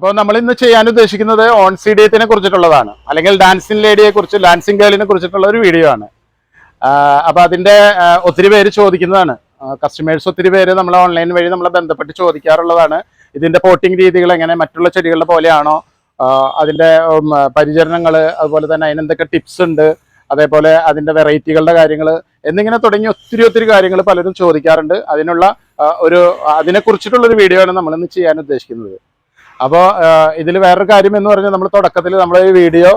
അപ്പോൾ നമ്മൾ ഇന്ന് ചെയ്യാൻ ഉദ്ദേശിക്കുന്നത് ഓൺ സീഡിയത്തിനെ കുറിച്ചിട്ടുള്ളതാണ്. അല്ലെങ്കിൽ ഡാൻസിങ് ലേഡിയെ കുറിച്ച് ഡാൻസിങ് ഗേളിനെ കുറിച്ചിട്ടുള്ള ഒരു വീഡിയോ ആണ്. അപ്പോൾ അതിന്റെ ഒത്തിരി പേര് ചോദിക്കുന്നതാണ്. കസ്റ്റമേഴ്സ് ഒത്തിരി പേര് നമ്മൾ ഓൺലൈൻ വഴി നമ്മളെ ബന്ധപ്പെട്ട് ചോദിക്കാറുള്ളതാണ്. ഇതിന്റെ പോട്ടിംഗ് രീതികൾ എങ്ങനെ മറ്റുള്ള ചെടികളുടെ പോലെയാണോ അതിന്റെ പരിചരണങ്ങൾ അതുപോലെ തന്നെ അതിനെന്തൊക്കെ ടിപ്സ് ഉണ്ട് അതേപോലെ അതിന്റെ വെറൈറ്റികളുടെ കാര്യങ്ങൾ എന്നിങ്ങനെ തുടങ്ങി ഒത്തിരി ഒത്തിരി കാര്യങ്ങൾ പലരും ചോദിക്കാറുണ്ട്. അതിനുള്ള ഒരു അതിനെക്കുറിച്ചിട്ടുള്ളൊരു വീഡിയോ ആണ് നമ്മൾ ഇന്ന് ചെയ്യാൻ ഉദ്ദേശിക്കുന്നത്. അപ്പോൾ ഇതിൽ വേറൊരു കാര്യം എന്ന് പറഞ്ഞാൽ നമ്മൾ തുടക്കത്തിൽ നമ്മൾ ഈ വീഡിയോ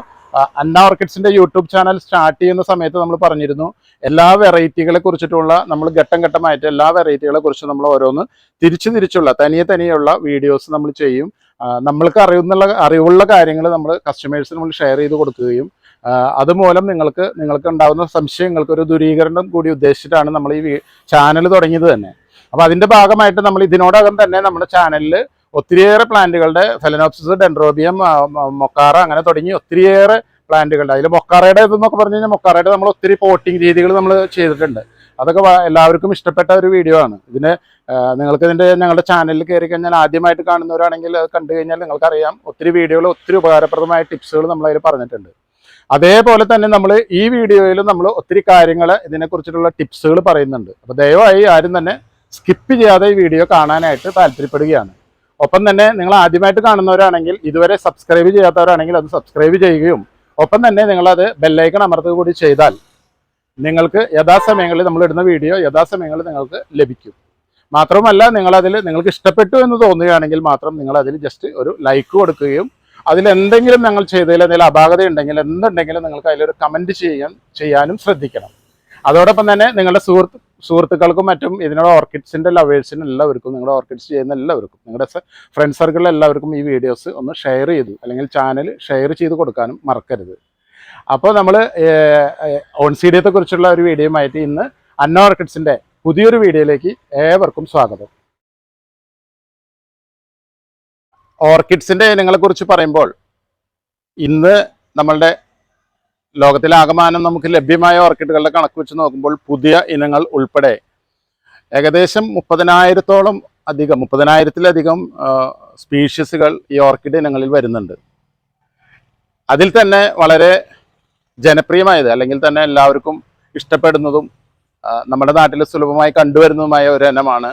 അന്ന ഓർക്കിഡ്സിന്റെ യൂട്യൂബ് ചാനൽ സ്റ്റാർട്ട് ചെയ്യുന്ന സമയത്ത് നമ്മൾ പറഞ്ഞിരുന്നു എല്ലാ വെറൈറ്റികളെ കുറിച്ചിട്ടുള്ള നമ്മൾ ഘട്ടം ഘട്ടമായിട്ട് എല്ലാ വെറൈറ്റികളെ കുറിച്ച് നമ്മൾ ഓരോന്ന് തിരിച്ചു തിരിച്ചുള്ള തനിയെ തനിയുള്ള വീഡിയോസ് നമ്മൾ ചെയ്യും. നമ്മൾക്ക് അറിയുന്ന അറിവുള്ള കാര്യങ്ങൾ നമ്മൾ കസ്റ്റമേഴ്സിന് നമ്മൾ ഷെയർ ചെയ്ത് കൊടുക്കുകയും അതുമൂലം നിങ്ങൾക്ക് നിങ്ങൾക്ക് ഉണ്ടാകുന്ന സംശയങ്ങൾക്ക് ഒരു ദൂരീകരണം കൂടി ഉദ്ദേശിച്ചിട്ടാണ് നമ്മൾ ഈ ചാനൽ തുടങ്ങിയത് തന്നെ. അപ്പോൾ അതിന്റെ ഭാഗമായിട്ട് നമ്മൾ ഇതിനോടകം തന്നെ നമ്മുടെ ചാനലിൽ ഒത്തിരിയേറെ പ്ലാന്റുകളുടെ ഫെലനോപ്സിസ് ഡെൻഡ്രോബിയം മൊക്കാറ അങ്ങനെ തുടങ്ങി ഒത്തിരിയേറെ പ്ലാന്റുകളുടെ. അതിൽ മൊക്കാറയുടെ ഇതെന്നൊക്കെ പറഞ്ഞു കഴിഞ്ഞാൽ മൊക്കാറയുടെ നമ്മൾ ഒത്തിരി പോട്ടിംഗ് രീതികൾ നമ്മൾ ചെയ്തിട്ടുണ്ട്. അതൊക്കെ എല്ലാവർക്കും ഇഷ്ടപ്പെട്ട ഒരു വീഡിയോ ആണ്. ഇതിന് നിങ്ങൾക്ക് ഇതിന്റെ ഞങ്ങളുടെ ചാനലിൽ കയറി കഴിഞ്ഞാൽ ആദ്യമായിട്ട് കാണുന്നവരാണെങ്കിൽ അത് കണ്ടു കഴിഞ്ഞാൽ നിങ്ങൾക്കറിയാം ഒത്തിരി വീഡിയോകൾ ഒത്തിരി ഉപകാരപ്രദമായ ടിപ്സുകൾ നമ്മൾ അതിൽ പറഞ്ഞിട്ടുണ്ട്. അതേപോലെ തന്നെ നമ്മൾ ഈ വീഡിയോയിൽ നമ്മൾ ഒത്തിരി കാര്യങ്ങൾ ഇതിനെക്കുറിച്ചിട്ടുള്ള ടിപ്സുകൾ പറയുന്നുണ്ട്. അപ്പോൾ ദയവായി ആരും തന്നെ സ്കിപ്പ് ചെയ്യാതെ ഈ വീഡിയോ കാണാനായിട്ട് താല്പര്യപ്പെടുകയാണ്. ഒപ്പം തന്നെ നിങ്ങൾ ആദ്യമായിട്ട് കാണുന്നവരാണെങ്കിൽ ഇതുവരെ സബ്സ്ക്രൈബ് ചെയ്യാത്തവരാണെങ്കിൽ അത് സബ്സ്ക്രൈബ് ചെയ്യുകയും ഒപ്പം തന്നെ നിങ്ങളത് ബെല്ലൈക്കൺ അമർത്തുക കൂടി ചെയ്താൽ നിങ്ങൾക്ക് യഥാസമയങ്ങളിൽ നമ്മൾ ഇടുന്ന വീഡിയോ യഥാസമയങ്ങളിൽ നിങ്ങൾക്ക് ലഭിക്കും. മാത്രമല്ല നിങ്ങളതിൽ നിങ്ങൾക്ക് ഇഷ്ടപ്പെട്ടു എന്ന് തോന്നുകയാണെങ്കിൽ മാത്രം നിങ്ങൾ അതിൽ ജസ്റ്റ് ഒരു ലൈക്ക് കൊടുക്കുകയും അതിലെന്തെങ്കിലും ഞങ്ങൾ ചെയ്തതിൽ എന്തെങ്കിലും അപാകത ഉണ്ടെങ്കിൽ എന്തുണ്ടെങ്കിലും നിങ്ങൾക്ക് അതിലൊരു കമന്റ് ചെയ്യാൻ ചെയ്യാനും ശ്രദ്ധിക്കണം. അതോടൊപ്പം തന്നെ നിങ്ങളുടെ സുഹൃത്ത് സുഹൃത്തുക്കൾക്കും മറ്റും ഇതിനുള്ള ഓർക്കിഡ്സിന്റെ ലവേഴ്സിനും എല്ലാവർക്കും നിങ്ങളുടെ ഓർക്കിഡ്സ് ചെയ്യുന്ന എല്ലാവർക്കും നിങ്ങളുടെ ഫ്രണ്ട് സർക്കിളിൽ എല്ലാവർക്കും ഈ വീഡിയോസ് ഒന്ന് ഷെയർ ചെയ്തു അല്ലെങ്കിൽ ചാനൽ ഷെയർ ചെയ്ത് കൊടുക്കാനും മറക്കരുത്. അപ്പോൾ നമ്മൾ ഓൺസീഡിയത്തെ കുറിച്ചുള്ള ഒരു വീഡിയോയുമായിട്ട് ഇന്ന് അന്ന ഓർക്കിഡ്സിന്റെ പുതിയൊരു വീഡിയോയിലേക്ക് ഏവർക്കും സ്വാഗതം. ഓർക്കിഡ്സിന്റെ ഇനങ്ങളെ കുറിച്ച് പറയുമ്പോൾ ഇന്ന് നമ്മളുടെ ലോകത്തിലാകമാനം നമുക്ക് ലഭ്യമായ ഓർക്കിഡുകളുടെ കണക്ക് വെച്ച് നോക്കുമ്പോൾ പുതിയ ഇനങ്ങൾ ഉൾപ്പെടെ ഏകദേശം മുപ്പതിനായിരത്തോളം അധികം മുപ്പതിനായിരത്തിലധികം സ്പീഷീസുകൾ ഈ ഓർക്കിഡ് ഇനങ്ങളിൽ വരുന്നുണ്ട്. അതിൽ തന്നെ വളരെ ജനപ്രിയമായത് അല്ലെങ്കിൽ തന്നെ എല്ലാവർക്കും ഇഷ്ടപ്പെടുന്നതും നമ്മുടെ നാട്ടിൽ സുലഭമായി കണ്ടുവരുന്നതുമായ ഒരു ഇനമാണ്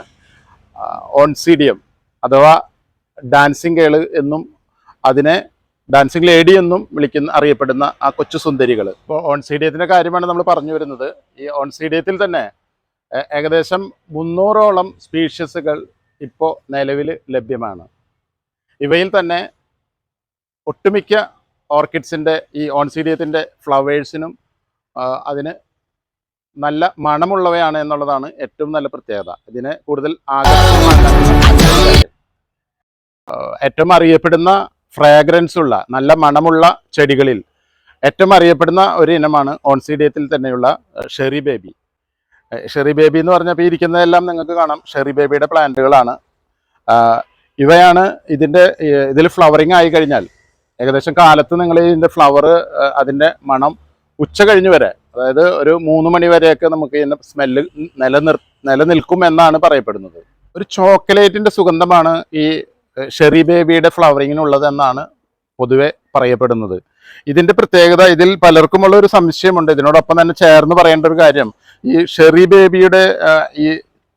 ഓൺസീഡിയം അഥവാ ഡാൻസിങ് കേൾ എന്നും അതിനെ ഡാൻസിങ് ലേഡി എന്നും വിളിക്കുന്ന അറിയപ്പെടുന്ന ആ കൊച്ചു സുന്ദരികൾ ഇപ്പോൾ ഓൺ സ്റ്റേഡിയത്തിന്റെ കാര്യമാണ് നമ്മൾ പറഞ്ഞു വരുന്നത്. ഈ ഓൺ ഓൺസീഡിയത്തിൽ തന്നെ ഏകദേശം മുന്നൂറോളം സ്പീഷ്യസുകൾ ഇപ്പോൾ നിലവിൽ ലഭ്യമാണ്. ഇവയിൽ തന്നെ ഒട്ടുമിക്ക ഓർക്കിഡ്സിന്റെ ഈ ഓൺസീഡിയത്തിന്റെ ഫ്ലവേഴ്സിനും അതിന് നല്ല മണമുള്ളവയാണ് എന്നുള്ളതാണ് ഏറ്റവും നല്ല പ്രത്യേകത. ഇതിന് കൂടുതൽ ആകർഷണമാണ് ഏറ്റവും അറിയപ്പെടുന്ന ഫ്രാഗ്രൻസ് ഉള്ള നല്ല മണമുള്ള ചെടികളിൽ ഏറ്റവും അറിയപ്പെടുന്ന ഒരു ഇനമാണ് ഓൺസീഡിയത്തിൽ തന്നെയുള്ള ഷെറി ബേബി. ഷെറി ബേബി എന്ന് പറഞ്ഞപ്പോൾ ഇരിക്കുന്നതെല്ലാം നിങ്ങൾക്ക് കാണാം. ഷെറി ബേബിയുടെ പ്ലാന്റുകളാണ്. ഇവയാണ് ഇതിന്റെ ഇതിൽ ഫ്ലവറിങ് ആയി കഴിഞ്ഞാൽ ഏകദേശം കാലത്ത് നിങ്ങൾ ഇതിന്റെ ഫ്ലവർ അതിന്റെ മണം ഉച്ച കഴിഞ്ഞ് വരെ അതായത് ഒരു മൂന്ന് മണി വരെയൊക്കെ നമുക്ക് ഇതിന്റെ സ്മെല്ല് നിലനിർ നിലനിൽക്കും എന്നാണ് പറയപ്പെടുന്നത്. ഒരു ചോക്ലേറ്റിന്റെ സുഗന്ധമാണ് ഈ ഷെറി ബേബിയുടെ ഫ്ലവറിങ്ങിനുള്ളത് എന്നാണ് പൊതുവെ പറയപ്പെടുന്നത്. ഇതിന്റെ പ്രത്യേകത ഇതിൽ പലർക്കുമുള്ള ഒരു സംശയമുണ്ട്. ഇതിനോടൊപ്പം തന്നെ ചേർന്ന് പറയേണ്ട ഒരു കാര്യം ഈ ഷെറി ബേബിയുടെ ഈ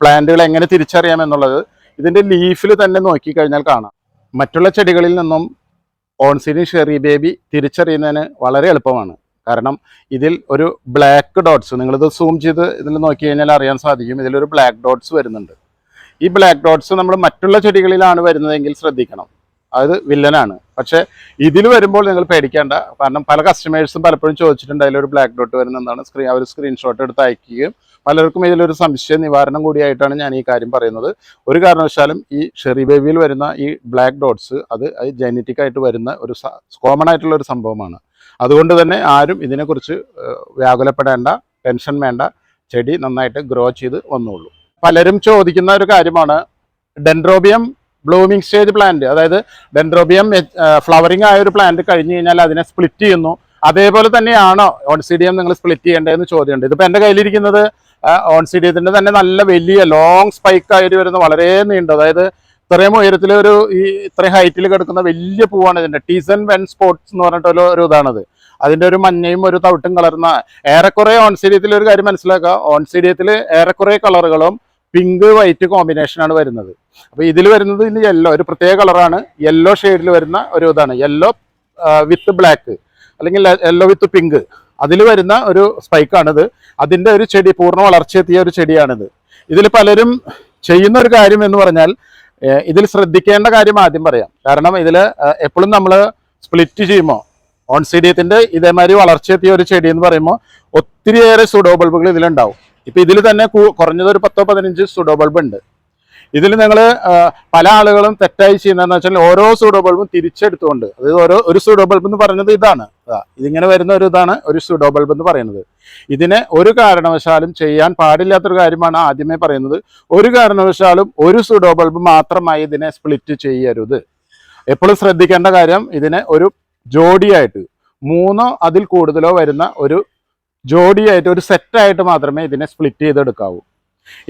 പ്ലാന്റുകൾ എങ്ങനെ തിരിച്ചറിയാം എന്നുള്ളത് ഇതിന്റെ ലീഫിൽ തന്നെ നോക്കിക്കഴിഞ്ഞാൽ കാണാം. മറ്റുള്ള ചെടികളിൽ നിന്നും ഓൺസിനി ഷെറി ബേബി തിരിച്ചറിയുന്നതിന് വളരെ എളുപ്പമാണ്. കാരണം ഇതിൽ ഒരു ബ്ലാക്ക് ഡോട്ട്സ് നിങ്ങളിത് സൂം ചെയ്ത് ഇതിൽ നോക്കി കഴിഞ്ഞാൽ അറിയാൻ സാധിക്കും. ഇതിലൊരു ബ്ലാക്ക് ഡോട്ട്സ് വരുന്നുണ്ട്. ഈ ബ്ലാക്ക് ഡോട്ട്സ് നമ്മൾ മറ്റുള്ള ചെടികളിലാണ് വരുന്നതെങ്കിൽ ശ്രദ്ധിക്കണം. അത് വില്ലനാണ്. പക്ഷേ ഇതിൽ വരുമ്പോൾ നിങ്ങൾ പേടിക്കേണ്ട കാരണം പല കസ്റ്റമേഴ്സും പലപ്പോഴും ചോദിച്ചിട്ടുണ്ട് അതിലൊരു ബ്ലാക്ക് ഡോട്ട് വരുന്നതാണ് സ്ക്രീൻ അവർ സ്ക്രീൻഷോട്ട് എടുത്ത് അയക്കുകയും പലർക്കും ഇതിലൊരു സംശയ നിവാരണം കൂടിയായിട്ടാണ് ഞാൻ ഈ കാര്യം പറയുന്നത്. ഒരു കാരണവശാലും ഈ ഷെറി ബേബിയിൽ വരുന്ന ഈ ബ്ലാക്ക് ഡോട്ട്സ് അത് ജനറ്റിക് ആയിട്ട് വരുന്ന ഒരു കോമൺ ആയിട്ടുള്ള ഒരു സംഭവമാണ്. അതുകൊണ്ട് തന്നെ ആരും ഇതിനെക്കുറിച്ച് വ്യാകുലപ്പെടേണ്ട ടെൻഷൻ വേണ്ട ചെടി നന്നായിട്ട് ഗ്രോ ചെയ്ത് വന്നോളൂ. പലരും ചോദിക്കുന്ന ഒരു കാര്യമാണ്. ഡെൻഡ്രോബിയം ബ്ലൂമിങ് സ്റ്റേജ് പ്ലാന്റ് അതായത് ഡെൻഡ്രോബിയം ഫ്ലവറിംഗ് ആയ ഒരു പ്ലാന്റ് കഴിഞ്ഞു കഴിഞ്ഞാൽ അതിനെ സ്പ്ലിറ്റ് ചെയ്യുന്നു. അതേപോലെ തന്നെയാണോ ഓൺസിഡിയം നിങ്ങൾ സ്പ്ലിറ്റ് ചെയ്യേണ്ടതെന്ന് ചോദ്യമുണ്ട്. ഇതിപ്പോൾ എന്റെ കയ്യിലിരിക്കുന്നത് ഓൺസിഡിയത്തിന്റെ തന്നെ നല്ല വലിയ ലോങ് സ്പൈക്ക് ആയിട്ട് വരുന്ന വളരെ നീണ്ട അതായത് ഇത്രയും ഉയരത്തിൽ ഒരു ഈ ഇത്രയും ഹൈറ്റിൽ കിടക്കുന്ന വലിയ പൂവാണ് ഇതിന്റെ ടീസൺ വെൻ സ്പോർട്സ് എന്ന് പറഞ്ഞിട്ടുള്ള ഒരു ഇതാണത്. അതിന്റെ ഒരു മഞ്ഞയും ഒരു തവിട്ടും കളർന്ന ഏറെക്കുറെ ഓൺസീഡിയത്തിൽ ഒരു കാര്യം മനസ്സിലാക്കുക. ഓൺസീഡിയത്തിൽ ഏറെക്കുറെ കളറുകളും പിങ്ക് വൈറ്റ് കോമ്പിനേഷനാണ് വരുന്നത്. അപ്പോൾ ഇതിൽ വരുന്നത് ഇനി യെല്ലോ ഒരു പ്രത്യേക കളറാണ് യെല്ലോ ഷെയ്ഡിൽ വരുന്ന ഒരു ഇതാണ്. യെല്ലോ വിത്ത് ബ്ലാക്ക് അല്ലെങ്കിൽ യെല്ലോ വിത്ത് പിങ്ക് അതിൽ വരുന്ന ഒരു സ്പൈക്കാണിത് അതിന്റെ ഒരു ചെടി പൂർണ വളർച്ചയെത്തിയ ഒരു ചെടിയാണിത്. ഇതിൽ പലരും ചെയ്യുന്ന ഒരു കാര്യം എന്ന് പറഞ്ഞാൽ ഇതിൽ ശ്രദ്ധിക്കേണ്ട കാര്യം ആദ്യം പറയാം. കാരണം ഇതിൽ എപ്പോഴും നമ്മൾ സ്പ്ലിറ്റ് ചെയ്യുമ്പോൾ ഓൺസീഡിയത്തിന്റെ ഇതേമാതിരി വളർച്ചയെത്തിയ ഒരു ചെടി എന്ന് പറയുമ്പോൾ ഒത്തിരിയേറെ സുഡോ ബൾബുകൾ ഇതിലുണ്ടാവും. ഇപ്പൊ ഇതിൽ തന്നെ കുറഞ്ഞത് ഒരു പത്തോ പതിനഞ്ച് സുഡോ ബൾബ് ഉണ്ട്. ഇതിൽ നിങ്ങൾ പല ആളുകളും തെറ്റായി ചെയ്യുന്നതെന്ന് വെച്ചാൽ ഓരോ സൂഡോ ബൾബും തിരിച്ചെടുത്തുകൊണ്ട് അതായത് ഓരോ ഒരു സൂഡോ ബൾബ് എന്ന് പറയുന്നത് ഇതാണ്. ഇതിങ്ങനെ വരുന്ന ഒരു ഇതാണ് ഒരു സൂഡോ ബൾബ് എന്ന് പറയുന്നത്. ഇതിനെ ഒരു കാരണവശാലും ചെയ്യാൻ പാടില്ലാത്തൊരു കാര്യമാണ് ആദ്യമേ പറയുന്നത്. ഒരു കാരണവശാലും ഒരു സൂഡോ ബൾബ് മാത്രമായി ഇതിനെ സ്പ്ലിറ്റ് ചെയ്യരുത്. എപ്പോഴും ശ്രദ്ധിക്കേണ്ട കാര്യം ഇതിനെ ഒരു ജോഡിയായിട്ട് മൂന്നോ അതിൽ കൂടുതലോ വരുന്ന ഒരു ജോഡിയായിട്ട് ഒരു സെറ്റായിട്ട് മാത്രമേ ഇതിനെ സ്പ്ലിറ്റ് ചെയ്തെടുക്കാവൂ.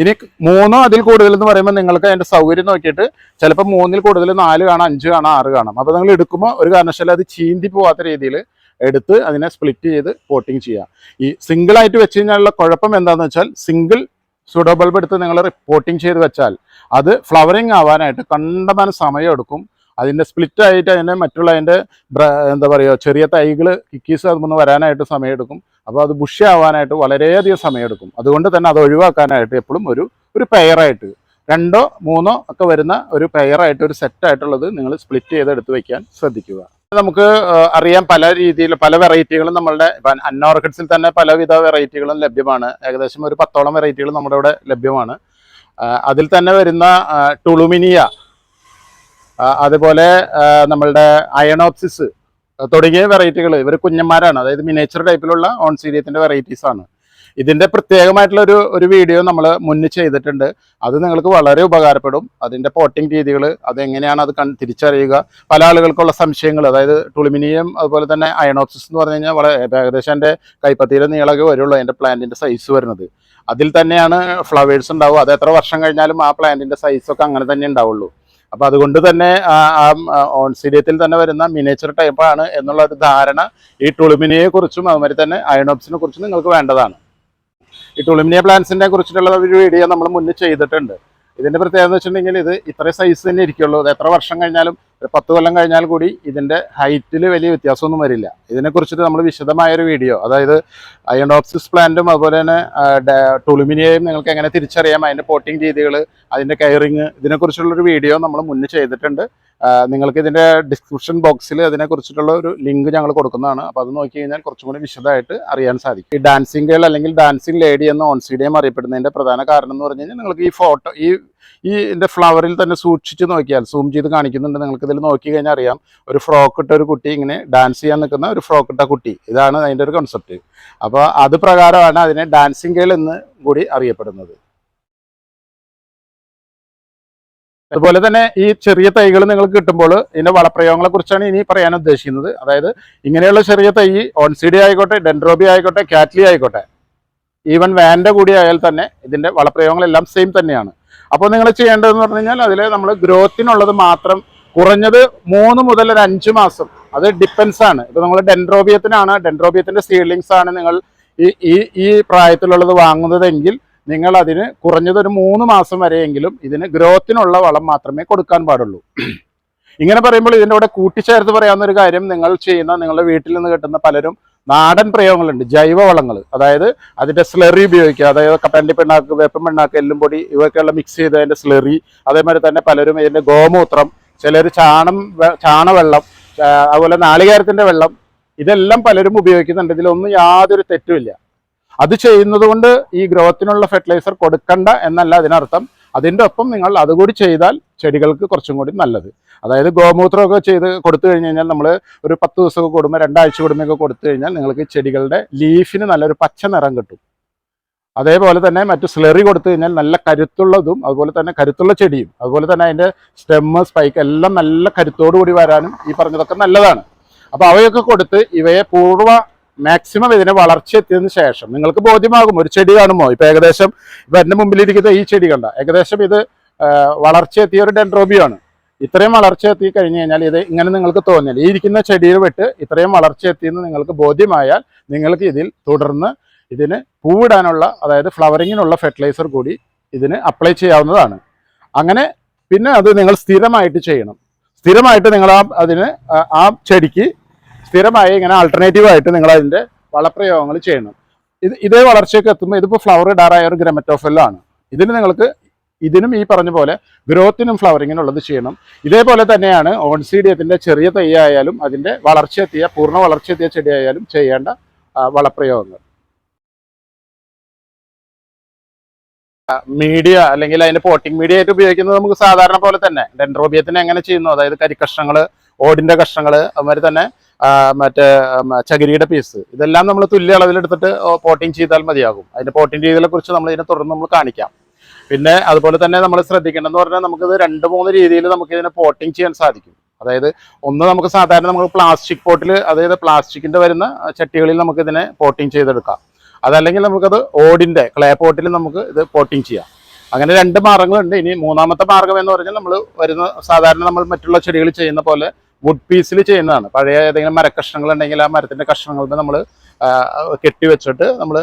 ഇനി മൂന്നോ അതിൽ കൂടുതൽ എന്ന് പറയുമ്പോൾ നിങ്ങൾക്ക് അതിന്റെ സൗകര്യം നോക്കിയിട്ട് ചിലപ്പോൾ മൂന്നിൽ കൂടുതൽ നാല് കാണാം അഞ്ച് കാണാം ആറ് കാണാം. അപ്പോൾ നിങ്ങൾ എടുക്കുമ്പോൾ ഒരു കാരണവശാലും അത് ചീന്തി പോവാത്ത രീതിയിൽ എടുത്ത് അതിനെ സ്പ്ലിറ്റ് ചെയ്ത് പോട്ടിങ് ചെയ്യുക. ഈ സിംഗിൾ ആയിട്ട് വെച്ച് കഴിഞ്ഞാലുള്ള കുഴപ്പം എന്താണെന്ന് വെച്ചാൽ സിംഗിൾ സുഡോ ബൾബ് എടുത്ത് നിങ്ങൾ റിപ്പോർട്ടിങ് ചെയ്ത് വെച്ചാൽ അത് ഫ്ലവറിങ് ആവാനായിട്ട് കണ്ടമാനം സമയം എടുക്കും. അതിന്റെ സ്പ്ലിറ്റ് ആയിട്ട് അതിന്റെ മറ്റുള്ള അതിന്റെ എന്താ പറയുക ചെറിയ തൈകൾ കിക്കീസ് അതൊന്ന് വരാനായിട്ട് സമയമെടുക്കും അപ്പോൾ അത് ബുഷ് ആവാനായിട്ട് വളരെയധികം സമയമെടുക്കും. അതുകൊണ്ട് തന്നെ അത് ഒഴിവാക്കാനായിട്ട് എപ്പോഴും ഒരു ഒരു പെയറായിട്ട് രണ്ടോ മൂന്നോ ഒക്കെ വരുന്ന ഒരു പെയറായിട്ട് ഒരു സെറ്റായിട്ടുള്ളത് നിങ്ങൾ സ്പ്ലിറ്റ് ചെയ്ത് എടുത്ത് വയ്ക്കാൻ ശ്രദ്ധിക്കുക. നമുക്ക് അറിയാം പല രീതിയിൽ പല വെറൈറ്റികളും നമ്മളുടെ ഇപ്പം അന്നോർക്കിഡ്സിൽ തന്നെ പലവിധ വെറൈറ്റികളും ലഭ്യമാണ്. ഏകദേശം ഒരു പത്തോളം വെറൈറ്റികൾ നമ്മുടെ ഇവിടെ ലഭ്യമാണ്. അതിൽ തന്നെ വരുന്ന ടുളുമിനിയ അതുപോലെ നമ്മളുടെ അയണോപ്സിസ് തുടങ്ങിയ വെറൈറ്റികൾ ഇവർ കുഞ്ഞന്മാരാണ്. അതായത് മിനേച്ചർ ടൈപ്പിലുള്ള ഓൺ സീരിയത്തിന്റെ വെറൈറ്റീസ് ആണ്. ഇതിന്റെ പ്രത്യേകമായിട്ടുള്ള ഒരു ഒരു വീഡിയോ നമ്മൾ മുന്നിൽ ചെയ്തിട്ടുണ്ട്. അത് നിങ്ങൾക്ക് വളരെ ഉപകാരപ്പെടും. അതിന്റെ പോട്ടിംഗ് രീതികൾ അതെങ്ങനെയാണ് അത് തിരിച്ചറിയുക. പല ആളുകൾക്കുള്ള സംശയങ്ങൾ അതായത് ടുളിമിനിയം അതുപോലെ തന്നെ അയണോപ്സിസ് എന്ന് പറഞ്ഞു കഴിഞ്ഞാൽ വളരെ ഏകദേശം എന്റെ കൈപ്പത്തിയിലെ നീളമൊക്കെ വരുള്ളൂ അതിന്റെ പ്ലാന്റിന്റെ സൈസ് വരുന്നത്. അതിൽ തന്നെയാണ് ഫ്ലവേഴ്സ് ഉണ്ടാവുക. അത് എത്ര വർഷം കഴിഞ്ഞാലും ആ പ്ലാന്റിന്റെ സൈസൊക്കെ അങ്ങനെ തന്നെ ഉണ്ടാവുള്ളൂ. അപ്പൊ അതുകൊണ്ട് തന്നെ ഓൺ ഓൺസീരിയത്തിൽ തന്നെ വരുന്ന മിനേച്ചർ ടൈപ്പാണ് എന്നുള്ള ഒരു ധാരണ ഈ ടുളിമിനിയെ കുറിച്ചും അതുമാതിരി തന്നെ അയണോപ്സിനെ കുറിച്ചും നിങ്ങൾക്ക് വേണ്ടതാണ്. ഈ ടുളിമിനിയ പ്ലാന്റ്സിനെ കുറിച്ചിട്ടുള്ള ഒരു വീഡിയോ നമ്മൾ മുന്നേ ചെയ്തിട്ടുണ്ട്. ഇതിന്റെ പ്രത്യേകത എന്ന് വെച്ചിട്ടുണ്ടെങ്കിൽ ഇത് ഇത്ര സൈസ് തന്നെ ഇരിക്കുള്ളൂ. എത്ര വർഷം കഴിഞ്ഞാലും ഒരു പത്ത് കൊല്ലം കഴിഞ്ഞാൽ കൂടി ഇതിന്റെ ഹൈറ്റിൽ വലിയ വ്യത്യാസമൊന്നും വരില്ല. ഇതിനെ കുറിച്ചിട്ട് നമ്മൾ വിശദമായ ഒരു വീഡിയോ അതായത് അയണോപ്സിസ് പ്ലാന്റും അതുപോലെ തന്നെ ടുളിമിനിയയും നിങ്ങൾക്ക് എങ്ങനെ തിരിച്ചറിയാം അതിന്റെ പോട്ടിംഗ് രീതികൾ അതിന്റെ കെയറിങ് ഇതിനെക്കുറിച്ചുള്ളൊരു വീഡിയോ നമ്മൾ മുന്നേ ചെയ്തിട്ടുണ്ട്. നിങ്ങൾക്ക് ഇതിന്റെ ഡിസ്ക്രിപ്ഷൻ ബോക്സിൽ അതിനെക്കുറിച്ചിട്ടുള്ള ഒരു ലിങ്ക് ഞങ്ങൾ കൊടുക്കുന്നതാണ്. അപ്പോൾ അത് നോക്കി കഴിഞ്ഞാൽ കുറച്ചും കൂടി വിശദമായിട്ട് അറിയാൻ സാധിക്കും. ഈ ഡാൻസിങ് ഗേൾ അല്ലെങ്കിൽ ഡാൻസിങ് ലേഡി എന്ന ഓൺസീഡിയം അറിയപ്പെടുന്നതിന്റെ പ്രധാന കാരണം എന്ന് പറഞ്ഞു കഴിഞ്ഞാൽ നിങ്ങൾക്ക് ഈ ഫോട്ടോ ഈ ഈ ഇതിന്റെ ഫ്ലവറിൽ തന്നെ സൂക്ഷിച്ച് നോക്കിയാൽ സൂം ചെയ്ത് കാണിക്കുന്നുണ്ട് നിങ്ങൾക്ക് ഇതിൽ നോക്കി കഴിഞ്ഞാൽ അറിയാം. ഒരു ഫ്രോക്ക് ഇട്ട ഒരു കുട്ടി ഇങ്ങനെ ഡാൻസ് ചെയ്യാൻ നിൽക്കുന്ന ഒരു ഫ്രോക്ക് ഇട്ട കുട്ടി. ഇതാണ് അതിന്റെ ഒരു കൺസെപ്റ്റ് അപ്പോൾ അത് പ്രകാരമാണ് അതിനെ ഡാൻസിങ് ഗേൾ എന്ന് കൂടി അറിയപ്പെടുന്നത്. അതുപോലെ തന്നെ ഈ ചെറിയ തൈകൾ നിങ്ങൾക്ക് കിട്ടുമ്പോൾ ഇതിന്റെ വളപ്രയോഗങ്ങളെ കുറിച്ചാണ് ഇനി പറയാൻ ഉദ്ദേശിക്കുന്നത്. അതായത് ഇങ്ങനെയുള്ള ചെറിയ തൈ ഓൺസിഡി ആയിക്കോട്ടെ ഡെൻഡ്രോബി ആയിക്കോട്ടെ കാറ്റ്ലി ആയിക്കോട്ടെ ഈവൻ വാന്റെ കൂടി ആയാൽ തന്നെ ഇതിന്റെ വളപ്രയോഗങ്ങളെല്ലാം സെയിം തന്നെയാണ്. അപ്പോൾ നിങ്ങൾ ചെയ്യേണ്ടതെന്ന് പറഞ്ഞു കഴിഞ്ഞാൽ അതിൽ നമ്മൾ ഗ്രോത്തിനുള്ളത് മാത്രം കുറഞ്ഞത് മൂന്ന് മുതൽ ഒരു അഞ്ച് മാസം അത് ഡിപ്പെൻസ് ആണ്. ഇപ്പൊ നമ്മൾ ഡെൻഡ്രോബിയത്തിനാണ് ഡെൻഡ്രോബിയത്തിന്റെ സീഡ്ലിങ്സ് ആണ് നിങ്ങൾ ഈ ഈ ഈ പ്രായത്തിലുള്ളത് വാങ്ങുന്നതെങ്കിൽ നിങ്ങൾ അതിന് കുറഞ്ഞത് ഒരു മൂന്ന് മാസം വരെയെങ്കിലും ഇതിന് ഗ്രോത്തിനുള്ള വളം മാത്രമേ കൊടുക്കാൻ പാടുള്ളൂ. ഇങ്ങനെ പറയുമ്പോൾ ഇതിന്റെ കൂടെ കൂട്ടിച്ചേർത്ത് പറയാവുന്ന ഒരു കാര്യം നിങ്ങൾ ചെയ്യുന്ന നിങ്ങളുടെ വീട്ടിൽ നിന്ന് കിട്ടുന്ന പലരും നാടൻ പ്രയോഗങ്ങളുണ്ട് ജൈവ വളങ്ങൾ അതായത് അതിന്റെ സ്ലറി ഉപയോഗിക്കുക അതായത് കപ്പന്റെ പിണ്ണാക്ക് വേപ്പൻ പിണ്ണാക്ക് എല്ലും പൊടി ഇവയൊക്കെയുള്ള മിക്സ് ചെയ്ത് അതിന്റെ സ്ലെറി അതേമാതിരി തന്നെ പലരും ഇതിന്റെ ഗോമൂത്രം ചിലർ ചാണം ചാണവെള്ളം അതുപോലെ നാളികേരത്തിന്റെ വെള്ളം ഇതെല്ലാം പലരും ഉപയോഗിക്കുന്നുണ്ട്. ഇതിലൊന്നും യാതൊരു തെറ്റുമില്ല അത് ചെയ്യുന്നത് കൊണ്ട് ഈ ഗ്രോത്തിനുള്ള ഫെർട്ടിലൈസർ കൊടുക്കണ്ട എന്നല്ല അതിനർത്ഥം. അതിന്റെ ഒപ്പം നിങ്ങൾ അതുകൂടി ചെയ്താൽ ചെടികൾക്ക് കുറച്ചും കൂടി നല്ലത്. അതായത് ഗോമൂത്രമൊക്കെ ചെയ്ത് കൊടുത്തു കഴിഞ്ഞ് കഴിഞ്ഞാൽ നമ്മൾ ഒരു പത്ത് ദിവസമൊക്കെ കൂടുമ്പോൾ രണ്ടാഴ്ച കൂടുമ്പോഴൊക്കെ കൊടുത്തു കഴിഞ്ഞാൽ നിങ്ങൾക്ക് ചെടികളുടെ ലീഫിന് നല്ലൊരു പച്ച നിറം കിട്ടും. അതേപോലെ തന്നെ മറ്റു സ്ലെറി കൊടുത്തു കഴിഞ്ഞാൽ നല്ല കരുത്തുള്ളതും അതുപോലെ തന്നെ കരുത്തുള്ള ചെടിയും അതുപോലെ തന്നെ അതിന്റെ സ്റ്റെമ്മ് സ്പൈക്ക് എല്ലാം നല്ല കരുത്തോടു കൂടി വരാനും ഈ പറഞ്ഞതൊക്കെ നല്ലതാണ്. അപ്പോൾ അവയൊക്കെ കൊടുത്ത് ഇവയെ പൂർവ മാക്സിമം ഇതിനെ വളർച്ച എത്തിയതിനു ശേഷം നിങ്ങൾക്ക് ബോധ്യമാകും ഒരു ചെടി കാണുമ്പോൾ ഇപ്പൊ ഏകദേശം ഇപ്പൊ എന്റെ മുമ്പിലിരിക്കുന്ന ഈ ചെടി കണ്ട ഏകദേശം ഇത് വളർച്ച എത്തിയ ഒരു ഡെൻഡ്രോബിയാണ്. ഇത്രയും വളർച്ച എത്തി കഴിഞ്ഞു കഴിഞ്ഞാൽ ഇത് ഇങ്ങനെ നിങ്ങൾക്ക് തോന്നിയാൽ ഈ ഇരിക്കുന്ന ചെടിയിൽ വിട്ട് ഇത്രയും വളർച്ച എത്തിയെന്ന് നിങ്ങൾക്ക് ബോധ്യമായാൽ നിങ്ങൾക്ക് ഇതിൽ തുടർന്ന് ഇതിന് പൂവിടാനുള്ള അതായത് ഫ്ലവറിങ്ങിനുള്ള ഫെർട്ടിലൈസർ കൂടി ഇതിന് അപ്ലൈ ചെയ്യാവുന്നതാണ്. അങ്ങനെ പിന്നെ അത് നിങ്ങൾ സ്ഥിരമായിട്ട് ചെയ്യണം. സ്ഥിരമായിട്ട് നിങ്ങൾ ആ അതിന് ആ ചെടിക്ക് സ്ഥിരമായി ഇങ്ങനെ ആൾട്ടർനേറ്റീവ് ആയിട്ട് നിങ്ങൾ അതിന്റെ വളപ്രയോഗങ്ങൾ ചെയ്യണം ഇത് ഇതേ വളർച്ചയൊക്കെ എത്തുമ്പോൾ ഇതിപ്പോൾ ഫ്ലവർ ഇടാറായ ഒരു ഗ്രമറ്റോഫെല്ലാണ് ഇതിന് നിങ്ങൾക്ക് ഇതിനും ഈ പറഞ്ഞ പോലെ ഗ്രോത്തിനും ഫ്ലവറിങ്ങിനും ഉള്ളത് ചെയ്യണം. ഇതേപോലെ തന്നെയാണ് ഓൺസീഡിയത്തിന്റെ ചെറിയ തൈ ആയാലും അതിന്റെ വളർച്ചയെത്തിയ പൂർണ വളർച്ചയെത്തിയ ചെടിയായാലും ചെയ്യേണ്ട വളപ്രയോഗങ്ങൾ. മീഡിയ അല്ലെങ്കിൽ അതിന്റെ പോട്ടിംഗ് മീഡിയ ആയിട്ട് ഉപയോഗിക്കുന്നത് നമുക്ക് സാധാരണ പോലെ തന്നെ. ഡെൻഡ്രോബിയത്തിന് എങ്ങനെ ചെയ്യുന്നു? അതായത് കരിക്കഷ്ണങ്ങൾ ഓടിന്റെ കഷ്ണങ്ങൾ അതുമാതിരി തന്നെ മറ്റേ ചകിരിയുടെ പീസ് ഇതെല്ലാം നമ്മൾ തുല്യ അളവിലെടുത്തിട്ട് പോട്ടിങ് ചെയ്താൽ മതിയാകും. അതിന്റെ പോട്ടിങ് രീതികളെ കുറിച്ച് നമ്മൾ ഇതിനെ തുടർന്ന് നമ്മൾ കാണിക്കാം. പിന്നെ അതുപോലെ തന്നെ നമ്മൾ ശ്രദ്ധിക്കേണ്ടതെന്ന് പറഞ്ഞാൽ നമുക്കിത് രണ്ട് മൂന്ന് രീതിയിൽ നമുക്ക് ഇതിനെ പോട്ടിങ് ചെയ്യാൻ സാധിക്കും. അതായത് ഒന്ന് നമുക്ക് സാധാരണ നമുക്ക് പ്ലാസ്റ്റിക് പോട്ടിൽ അതായത് പ്ലാസ്റ്റിക്കിന്റെ വരുന്ന ചട്ടികളിൽ നമുക്ക് ഇതിനെ പോട്ടിങ് ചെയ്തെടുക്കാം. അതല്ലെങ്കിൽ നമുക്കത് ഓടിന്റെ ക്ലേ പോട്ടിൽ നമുക്ക് ഇത് പോട്ടിങ് ചെയ്യാം. അങ്ങനെ രണ്ട് മാർഗങ്ങളുണ്ട്. ഇനി മൂന്നാമത്തെ മാർഗം എന്ന് പറഞ്ഞാൽ നമ്മൾ വരുന്ന സാധാരണ നമ്മൾ മറ്റുള്ള ചെടികൾ ചെയ്യുന്ന പോലെ വുഡ് പീസിൽ ചെയ്യുന്നതാണ്. പഴയ ഏതെങ്കിലും മരക്കഷ്ണങ്ങൾ ഉണ്ടെങ്കിൽ ആ മരത്തിന്റെ കഷ്ണങ്ങളുടെ നമ്മൾ കെട്ടി വെച്ചിട്ട് നമ്മൾ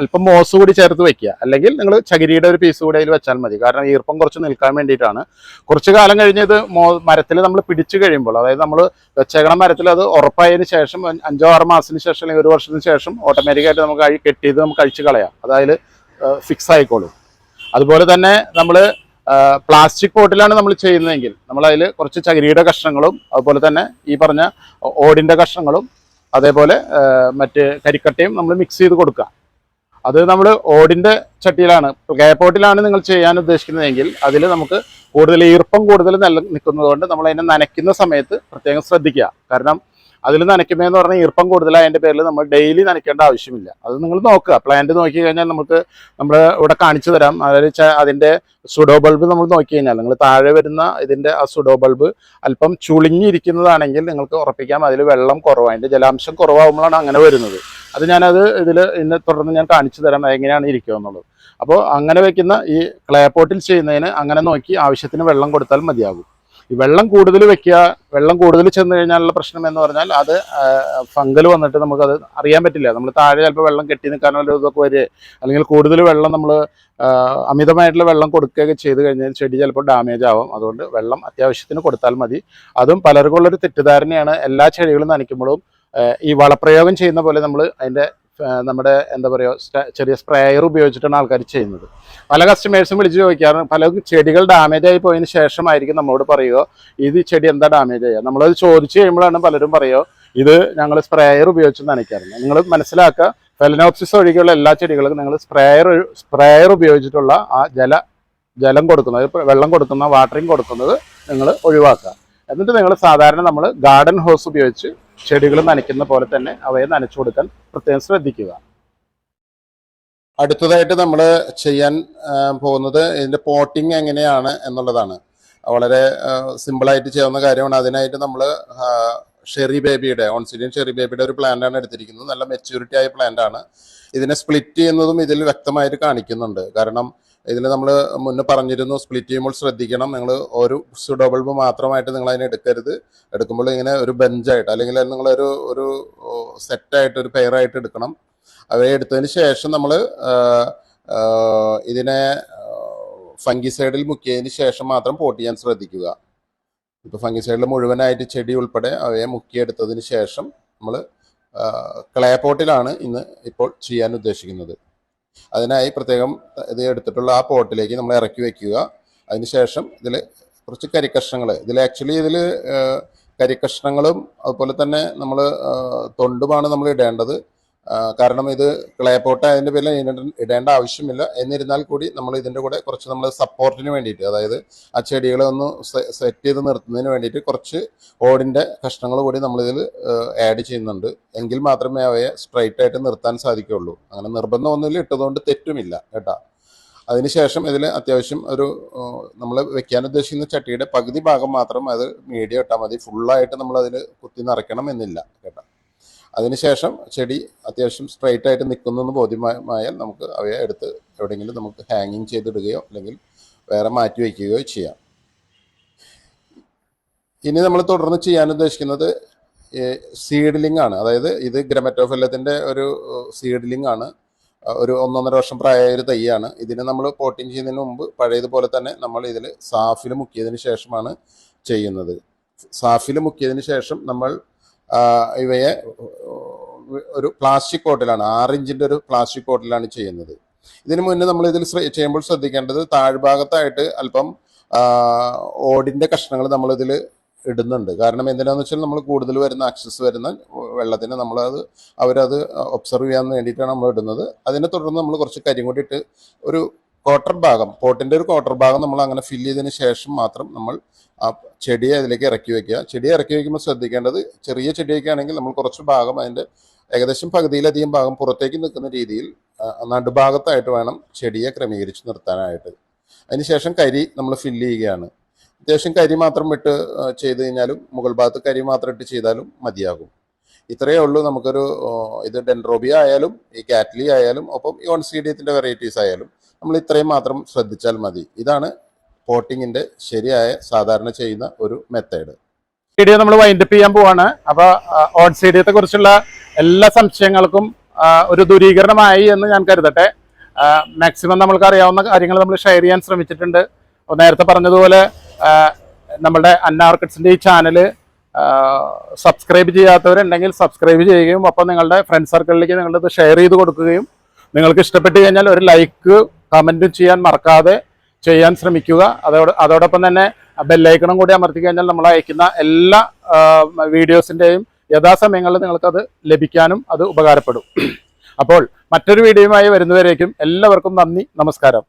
അല്പം മോസ് കൂടി ചേർത്ത് വെക്കുക. അല്ലെങ്കിൽ നിങ്ങൾ ചകിരിയുടെ ഒരു പീസ് കൂടി അതിൽ വെച്ചാൽ മതി. കാരണം ഈർപ്പം കുറച്ച് നിൽക്കാൻ വേണ്ടിയിട്ടാണ്. കുറച്ച് കാലം കഴിഞ്ഞ് ഇത് മോ മരത്തിൽ നമ്മൾ പിടിച്ചു കഴിയുമ്പോൾ അതായത് നമ്മൾ വെച്ചേക്കണ മരത്തിൽ അത് ഉറപ്പായതിനു ശേഷം അഞ്ചോ ആറ് മാസത്തിന് ശേഷം അല്ലെങ്കിൽ ഒരു വർഷത്തിന് ശേഷം ഓട്ടോമാറ്റിക്കായിട്ട് നമുക്ക് കെട്ടിയത് നമുക്ക് കഴിച്ച് കളയാം. അതായത് ഫിക്സ് ആയിക്കോളും. അതുപോലെ തന്നെ നമ്മൾ പ്ലാസ്റ്റിക് പോട്ടിലാണ് നമ്മൾ ചെയ്യുന്നതെങ്കിൽ നമ്മൾ അതിൽ കുറച്ച് ചകിരിയുടെ കഷ്ണങ്ങളും അതുപോലെ തന്നെ ഈ പറഞ്ഞ ഓടിന്റെ കഷ്ണങ്ങളും അതേപോലെ മറ്റ് കരിക്കട്ടയും നമ്മൾ മിക്സ് ചെയ്ത് കൊടുക്കുക. അത് നമ്മൾ ഓടിന്റെ ചട്ടിയിലാണ് കേപ്പോട്ടിലാണ് നിങ്ങൾ ചെയ്യാൻ ഉദ്ദേശിക്കുന്നതെങ്കിൽ അതിൽ നമുക്ക് കൂടുതൽ ഈർപ്പം കൂടുതൽ നില നിൽക്കുന്നതുകൊണ്ട് നമ്മൾ അതിനെ നനയ്ക്കുന്ന സമയത്ത് പ്രത്യേകം ശ്രദ്ധിക്കുക. കാരണം അതിൽ നനയ്ക്കുന്നതെന്ന് പറഞ്ഞാൽ ഈർപ്പം കൂടുതലായ എന്റെ പേരിൽ നമ്മൾ ഡെയിലി നനയ്ക്കേണ്ട ആവശ്യമില്ല. അത് നിങ്ങൾ നോക്കുക. പ്ലാന്റ് നോക്കി കഴിഞ്ഞാൽ നമുക്ക് നമ്മൾ ഇവിടെ കാണിച്ചു തരാം. അതായത് അതിന്റെ സുഡോ ബൾബ് നമ്മൾ നോക്കി കഴിഞ്ഞാൽ നിങ്ങൾ താഴെ വരുന്ന ഇതിന്റെ ആ സുഡോ ബൾബ് അല്പം ചുളിഞ്ഞിരിക്കുന്നതാണെങ്കിൽ നിങ്ങൾക്ക് ഉറപ്പിക്കാം. അതിൽ വെള്ളം കുറവാണ്. അതിന്റെ ജലാംശം കുറവാകുമ്പോഴാണ് അങ്ങനെ വരുന്നത്. അത് ഞാനത് ഇതിൽ ഇന്ന് തുടർന്ന് ഞാൻ കാണിച്ചു തരാം. എങ്ങനെയാണ് ഇരിക്കുക എന്നുള്ളത്. അപ്പോൾ അങ്ങനെ വയ്ക്കുന്ന ഈ ക്ലേ പോട്ടിൽ ചെയ്യുന്നതിന് അങ്ങനെ നോക്കി ആവശ്യത്തിന് വെള്ളം കൊടുത്താൽ മതിയാകും. ഈ വെള്ളം കൂടുതൽ വെക്കുക വെള്ളം കൂടുതൽ ചെന്ന് കഴിഞ്ഞാലുള്ള പ്രശ്നം എന്ന് പറഞ്ഞാൽ അത് ഫംഗൽ വന്നിട്ട് നമുക്കത് അറിയാൻ പറ്റില്ല. നമ്മൾ താഴെ ചിലപ്പോൾ വെള്ളം കെട്ടി നിൽക്കാനുള്ള ഇതൊക്കെ വരിക അല്ലെങ്കിൽ കൂടുതൽ വെള്ളം നമ്മൾ അമിതമായിട്ടുള്ള വെള്ളം കൊടുക്കുകയൊക്കെ ചെയ്ത് കഴിഞ്ഞാൽ ചെടി ചിലപ്പോൾ ഡാമേജ് ആവും. അതുകൊണ്ട് വെള്ളം അത്യാവശ്യത്തിന് കൊടുത്താൽ മതി. അതും പലർക്കുള്ളൊരു തെറ്റിദ്ധാരണയാണ് എല്ലാ ചെടികളും നനയ്ക്കുമ്പോഴും ഈ വളപ്രയോഗം ചെയ്യുന്ന പോലെ നമ്മൾ അതിന്റെ നമ്മുടെ എന്താ പറയുക ചെറിയ സ്പ്രേയർ ഉപയോഗിച്ചിട്ടാണ് ആൾക്കാർ ചെയ്യുന്നത്. പല കസ്റ്റമേഴ്സും വിളിച്ച് ചോദിക്കാറ് പല ചെടികൾ ഡാമേജ് ആയി പോയതിന് ശേഷമായിരിക്കും നമ്മളോട് പറയുക ഇത് ചെടി എന്താ ഡാമേജ് ആയ? നമ്മളത് ചോദിച്ചു കഴിയുമ്പോഴാണ് പലരും പറയുക ഇത് ഞങ്ങൾ സ്പ്രേയർ ഉപയോഗിച്ച് നനയ്ക്കാറുണ്ട്. നിങ്ങൾ മനസ്സിലാക്കുക ഫെലനോപ്സിസ് ഒഴികെയുള്ള എല്ലാ ചെടികൾക്കും നിങ്ങൾ സ്പ്രേയർ സ്പ്രേയർ ഉപയോഗിച്ചിട്ടുള്ള ആ ജല ജലം കൊടുക്കുന്നത് വെള്ളം കൊടുക്കുന്ന വാട്ടറിങ് കൊടുക്കുന്നത് നിങ്ങൾ ഒഴിവാക്കുക. എന്നിട്ട് നിങ്ങൾ സാധാരണ നമ്മൾ ഗാർഡൻ ഹോസ് ഉപയോഗിച്ച് ചെടികൾ നനയ്ക്കുന്ന പോലെ തന്നെ അവയെ നനച്ചു കൊടുക്കാൻ പ്രത്യേകം ശ്രദ്ധിക്കുക. അടുത്തതായിട്ട് നമ്മൾ ചെയ്യാൻ പോകുന്നത് ഇതിന്റെ പോട്ടിങ് എങ്ങനെയാണ് എന്നുള്ളതാണ്. വളരെ സിമ്പിളായിട്ട് ചെയ്യാവുന്ന കാര്യമാണ്. അതിനായിട്ട് നമ്മൾ ഷെറി ബേബിയുടെ ഓൺസിഡിയൻ ഷെറി ബേബിയുടെ ഒരു പ്ലാന്റാണ് എടുത്തിരിക്കുന്നത്. നല്ല മെച്യൂരിറ്റി ആയ പ്ലാന്റാണ് ഇതിനെ സ്പ്ലിറ്റ് ചെയ്യുന്നതും ഇതിൽ വ്യക്തമായിട്ട് കാണിക്കുന്നുണ്ട്. കാരണം ഇതിൽ നമ്മൾ മുന്നേ പറഞ്ഞിരുന്നു സ്പ്ലിറ്റ് ചെയ്യുമ്പോൾ ശ്രദ്ധിക്കണം. നിങ്ങൾ ഒരു സുഡോ ബൾബ് മാത്രമായിട്ട് നിങ്ങൾ അതിനെ എടുക്കരുത്. എടുക്കുമ്പോൾ ഇങ്ങനെ ഒരു ബെഞ്ചായിട്ട് അല്ലെങ്കിൽ നിങ്ങളൊരു ഒരു സെറ്റായിട്ട് ഒരു പെയറായിട്ട് എടുക്കണം. അവയെ എടുത്തതിന് ശേഷം നമ്മൾ ഇതിനെ ഫംഗിസൈഡിൽ മുക്കിയതിന് ശേഷം മാത്രം പോട്ട് ചെയ്യാൻ ശ്രദ്ധിക്കുക. ഇപ്പോൾ ഫംഗിസൈഡിൽ മുഴുവനായിട്ട് ചെടി ഉൾപ്പെടെ അവയെ മുക്കിയെടുത്തതിന് ശേഷം നമ്മൾ ക്ലേ പോട്ടിലാണ് ഇന്ന് ഇപ്പോൾ ചെയ്യാൻ ഉദ്ദേശിക്കുന്നത്. അതിനായി പ്രത്യേകം ഇത് എടുത്തിട്ടുള്ള ആ പോട്ടിലേക്ക് നമ്മൾ ഇറക്കി വയ്ക്കുക അതിനുശേഷം ഇതിൽ കുറച്ച് കരിക്കഷ്ണങ്ങൾ ഇതിൽ ആക്ച്വലി ഇതിൽ കരിക്കഷ്ണങ്ങളും അതുപോലെ തന്നെ നമ്മൾ തൊണ്ടുമാണ് നമ്മൾ ഇടേണ്ടത്. കാരണം ഇത് ക്ലേപ്പോട്ട് അതിന്റെ പേരിൽ ഇട- ഇടേണ്ട ആവശ്യമില്ല. എന്നിരുന്നാൽ കൂടി നമ്മൾ ഇതിന്റെ കൂടെ കുറച്ച് നമ്മൾ സപ്പോർട്ടിന് വേണ്ടിയിട്ട് അതായത് ആ ചെടികളെ ഒന്ന് സെറ്റ് ചെയ്ത് നിർത്തുന്നതിന് വേണ്ടിയിട്ട് കുറച്ച് ഓടിന്റെ കഷ്ണങ്ങൾ കൂടി നമ്മളിതിൽ ആഡ് ചെയ്യുന്നുണ്ട്. എങ്കിൽ മാത്രമേ അവയെ സ്ട്രൈറ്റ് ആയിട്ട് നിർത്താൻ സാധിക്കുകയുള്ളൂ. അങ്ങനെ നിർബന്ധമൊന്നുമില്ല ഇട്ടതുകൊണ്ട് തെറ്റുമില്ല കേട്ടാ. അതിനുശേഷം ഇതിൽ അത്യാവശ്യം ഒരു നമ്മൾ വെക്കാൻ ഉദ്ദേശിക്കുന്ന ചട്ടിയുടെ പകുതി ഭാഗം മാത്രം അത് മീഡിയം ഇട്ടാൽ മതി. ഫുള്ളായിട്ട് നമ്മൾ അതിൽ കുത്തി നിറയ്ക്കണം എന്നില്ല കേട്ടോ. അതിനുശേഷം ചെടി അത്യാവശ്യം സ്ട്രൈറ്റ് ആയിട്ട് നിൽക്കുന്നെന്ന് ബോധ്യമായാൽ നമുക്ക് അവയെ എടുത്ത് എവിടെയെങ്കിലും നമുക്ക് ഹാങ്ങിങ് ചെയ്തിടുകയോ അല്ലെങ്കിൽ വേറെ മാറ്റി വയ്ക്കുകയോ ചെയ്യാം. ഇനി നമ്മൾ തുടർന്ന് ചെയ്യാൻ ഉദ്ദേശിക്കുന്നത് സീഡ്ലിംഗ് ആണ്. അതായത് ഇത് ഗ്രമറ്റോഫെല്ലത്തിന്റെ ഒരു സീഡ്ലിംഗ് ആണ്. ഒരു ഒന്നൊന്നര വർഷം പ്രായമായ ഒരു തൈയാണ്. ഇതിനെ നമ്മൾ പോട്ടിങ് ചെയ്യുന്നതിന് മുമ്പ് പഴയതുപോലെ തന്നെ നമ്മൾ ഇതിൽ സാഫിൽ മുക്കിയതിന് ശേഷമാണ് ചെയ്യുന്നത്. സാഫിൽ മുക്കിയതിന് ശേഷം നമ്മൾ ഇവയെ ഒരു പ്ലാസ്റ്റിക് ബോട്ടിലാണ് ആറിഞ്ചിന്റെ ഒരു പ്ലാസ്റ്റിക് ബോട്ടിലാണ് ചെയ്യുന്നത്. ഇതിന് മുന്നേ നമ്മൾ ഇതിൽ ചെയ്യുമ്പോൾ ശ്രദ്ധിക്കേണ്ടത് താഴ്ഭാഗത്തായിട്ട് അല്പം ഓടിന്റെ കഷ്ണങ്ങൾ നമ്മൾ ഇതിൽ ഇടുന്നുണ്ട്. കാരണം എന്തിനാന്ന് വെച്ചാൽ നമ്മൾ കൂടുതൽ വരുന്ന ആക്സസ് വരുന്ന വെള്ളത്തിന് നമ്മളത് അവരത് ഒബ്സർവ് ചെയ്യാൻ വേണ്ടിയിട്ടാണ് നമ്മൾ ഇടുന്നത്. അതിനെ തുടർന്ന് നമ്മൾ കുറച്ച് കരിങ്കൂടി ഇട്ട് ഒരു ക്വാർട്ടർ ഭാഗം പോട്ടിന്റെ ഒരു ക്വാർട്ടർ ഭാഗം നമ്മൾ അങ്ങനെ ഫില്ല് ചെയ്തതിന് ശേഷം മാത്രം നമ്മൾ ആ ചെടിയെ അതിലേക്ക് ഇറക്കി വെക്കുക. ചെടിയെ ഇറക്കി വെക്കുമ്പോൾ ശ്രദ്ധിക്കേണ്ടത് ചെറിയ ചെടിയൊക്കെ ആണെങ്കിൽ നമ്മൾ കുറച്ച് ഭാഗം അതിന്റെ ഏകദേശം പകുതിയിലധികം ഭാഗം പുറത്തേക്ക് നിൽക്കുന്ന രീതിയിൽ നടുഭാഗത്തായിട്ട് വേണം ചെടിയെ ക്രമീകരിച്ച് നിർത്താനായിട്ട്. അതിനുശേഷം കരി നമ്മൾ ഫില്ല് ചെയ്യുകയാണ്. അത്യാവശ്യം കരി മാത്രം ഇട്ട് ചെയ്ത് കഴിഞ്ഞാലും മുകൾ ഭാഗത്ത് കരി മാത്രം ഇട്ട് ചെയ്താലും മതിയാകും. ഇത്രയേ ഉള്ളൂ നമുക്കൊരു ഇത് ഡെൻറോബിയ ആയാലും ഈ കാറ്റ്ലി ആയാലും ഒപ്പം ഈ ഓൺസീഡിയത്തിന്റെ വെറൈറ്റീസ് ആയാലും. നമ്മൾ ഇത്രയും മാത്രം ശ്രദ്ധിച്ചാൽ മതി. ഇതാണ് പോട്ടിങ്ങിന്റെ ശരിയായ സാധാരണ ചെയ്യുന്ന ഒരു മെത്തേഡ് വീഡിയോ നമ്മൾ വൈൻഡപ്പ് ചെയ്യാൻ പോവാണ്. അപ്പൊ ഓൺ സീഡിയത്തെ കുറിച്ചുള്ള എല്ലാ സംശയങ്ങൾക്കും ഒരു ദൂരീകരണമായി എന്ന് ഞാൻ കരുതട്ടെ. മാക്സിമം നമ്മൾക്ക് അറിയാവുന്ന കാര്യങ്ങൾ നമ്മൾ ഷെയർ ചെയ്യാൻ ശ്രമിച്ചിട്ടുണ്ട്. നേരത്തെ പറഞ്ഞതുപോലെ നമ്മുടെ അന്നാർക്കറ്റ്സിന്റെ ഈ ചാനൽ സബ്സ്ക്രൈബ് ചെയ്യാത്തവരുണ്ടെങ്കിൽ സബ്സ്ക്രൈബ് ചെയ്യുകയും ഒപ്പം നിങ്ങളുടെ ഫ്രണ്ട് സർക്കിളിലേക്ക് നിങ്ങളിത് ഷെയർ ചെയ്ത് കൊടുക്കുകയും നിങ്ങൾക്ക് ഇഷ്ടപ്പെട്ടു കഴിഞ്ഞാൽ ഒരു ലൈക്ക് കമന്റും ചെയ്യാൻ മറക്കാതെ ചെയ്യാൻ ശ്രമിക്കുക. അതോട് അതോടൊപ്പം തന്നെ ബെല്ലൈക്കണം കൂടി അമർത്തി കഴിഞ്ഞാൽ നമ്മൾ അയക്കുന്ന എല്ലാ വീഡിയോസിന്റെയും യഥാസമയങ്ങളിൽ നിങ്ങൾക്കത് ലഭിക്കാനും അത് ഉപകാരപ്പെടും. അപ്പോൾ മറ്റൊരു വീഡിയോയുമായി വരുന്നവരേക്കും എല്ലാവർക്കും നന്ദി നമസ്കാരം.